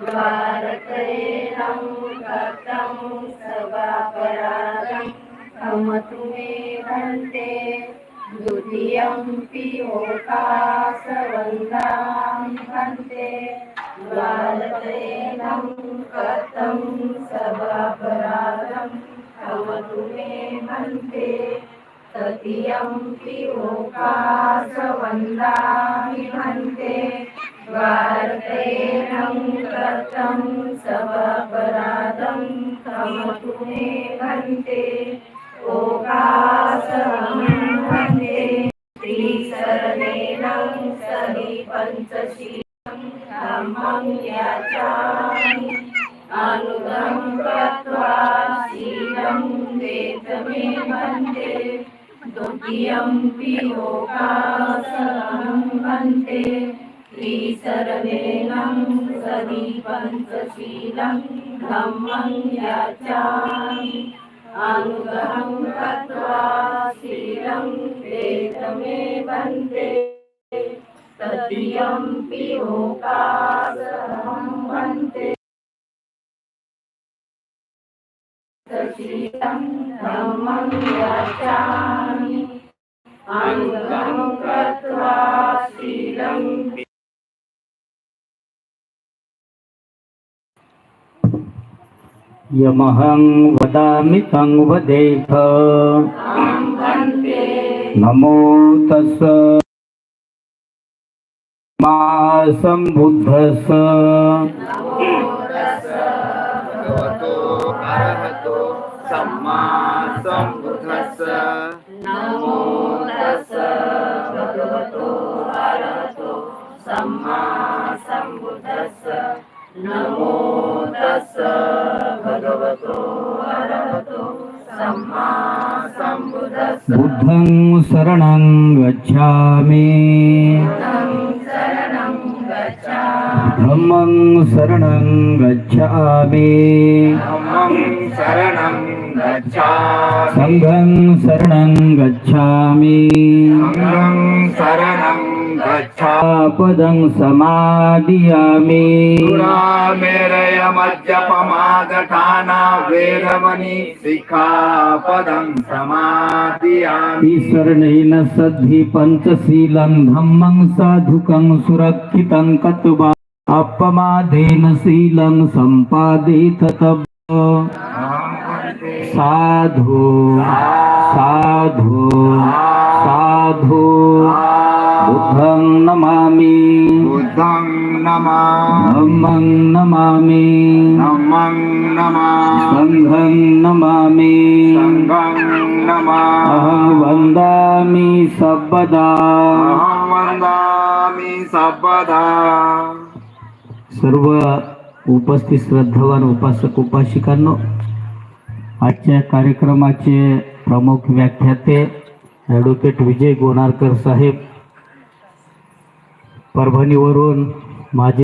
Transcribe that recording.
द्वारकेणं कथं सभापराधं हमतु मे भन्ते द्वितीयं पियोकासवन्दां भन्ते द्वारकेणं कथं सभापराधं अमतु मे भन्ते तृतीयं पियोकासवन्दामि भन्ते। वार्तेनं कृतं सभापराधं मे भन्ते। ओकासहं भन्ते त्रिसरणेनं सहि पञ्चशीलं धर्मं याचामि अनुगं कृत्वा शीलं वेदमे भन्ते। द्वितीयं पियोगासनं वन्दे त्रिसर्वेणं सदि पञ्चशीलं धम्मं याचामि अनुगं कृत्वा शीलं वेदमे वन्दे तृतीयं पियोगासनं वन्दे धम्मं कृत्वा शीलं यमहं वदामि तं वदेथ नमो तस् मा सम्बुद्धस् भगवतो सम्बुद्धस्स नमो तस् भगवतो अरहतो सम्मा सम्बुद्धस्स नमो तस् भगवतो अरहतो सम्मा सम्बुद्धस्स बुद्धं शरणं गच्छामि। शरणं गच्छामि धम्मं शरणं गच्छामि। सङ्घं शरणं गच्छामि। सङ्घं शरणं गच्छामि। पदं समादियामि सुरामेरय मज्जपमागठाना वेरमणि शिखापदं समादियामि। ईश्वरेण सद्धि पञ्चशीलं धम्मं साधुकं सुरक्षितं कत्वा अपमादेन शीलं सम्पादित साधु साधु साधु। बुद्धं नमामि। बुद्धं नमामि। धम्मं नमा सङ्घं नमामि। सङ्घं नमा अहं वन्दामि सर्वदा अहं वन्दामि सर्वदा सर्व उपस्थित श्रद्धावान उपासक उपासिकांनो आजच्या कार्यक्रमाचे प्रमुख व्याख्याते ॲडव्होकेट विजय गोनारकर साहेब. परभणीवरून माझे